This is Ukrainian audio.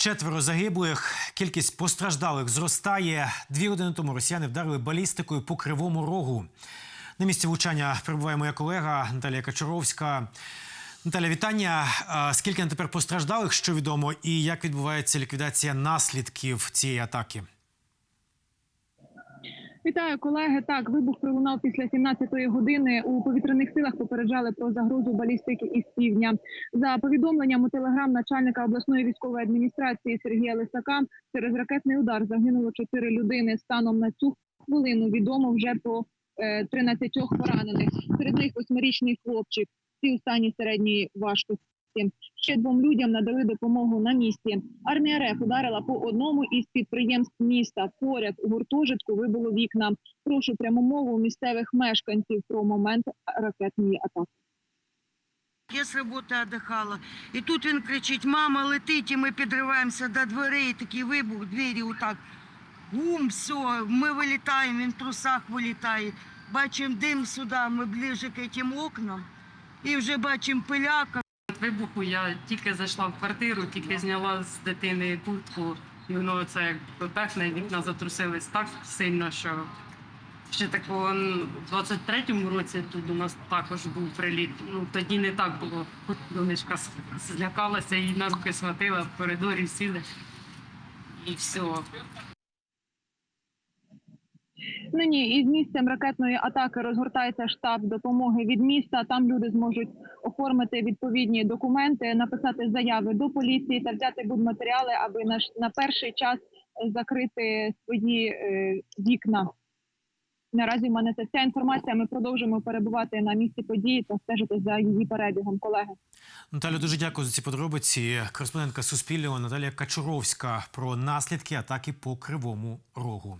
Четверо загиблих, кількість постраждалих зростає. Дві години тому росіяни вдарили балістикою по кривому рогу. На місці влучання перебуває моя колега Наталія Качуровська. Наталя, вітання. Скільки на тепер постраждалих, що відомо, і як відбувається ліквідація наслідків цієї атаки? Вітаю, колеги. Так, вибух пролунав після 17-ї години. У повітряних силах попереджали про загрозу балістики із півдня. За повідомленням у телеграм начальника обласної військової адміністрації Сергія Лисака, через ракетний удар загинуло 4 людини. Станом на цю хвилину відомо вже про е, 13 поранених. Серед них восьмирічний хлопчик. Всі у стані середньої важкості. Ще двом людям надали допомогу на місці. Армія РФ ударила по одному із підприємств міста. Поряд у гуртожитку вибило вікна. Прошу пряму мову місцевих мешканців про момент ракетної атаки. Я з роботи віддихала. І тут він кричить: мама, летить, і ми підриваємося до дверей. Такий вибух, двері отак. Гум, все, ми вилітаємо, він в трусах вилітає. Бачимо дим сюди, ми ближе к цим окнам. І вже бачимо пиляка. Вибуху я тільки зайшла в квартиру, тільки зняла з дитини куртку, і воно це як пепехне, вікна затрусились так сильно, що ще такого в 23-му році тут у нас також був приліт. Ну тоді не так було. Донечка злякалася і нас руки схватила в коридорі, сіли. І все. Нині із місцем ракетної атаки розгортається штаб допомоги від міста. Там люди зможуть оформити відповідні документи, написати заяви до поліції та взяти будматеріали, аби на, на перший час закрити свої е, вікна. Наразі в мене це вся інформація. Ми продовжимо перебувати на місці події та стежити за її перебігом. Колеги. Наталя, дуже дякую за ці подробиці. Кореспондентка Суспільного Наталія Качуровська про наслідки атаки по кривому рогу.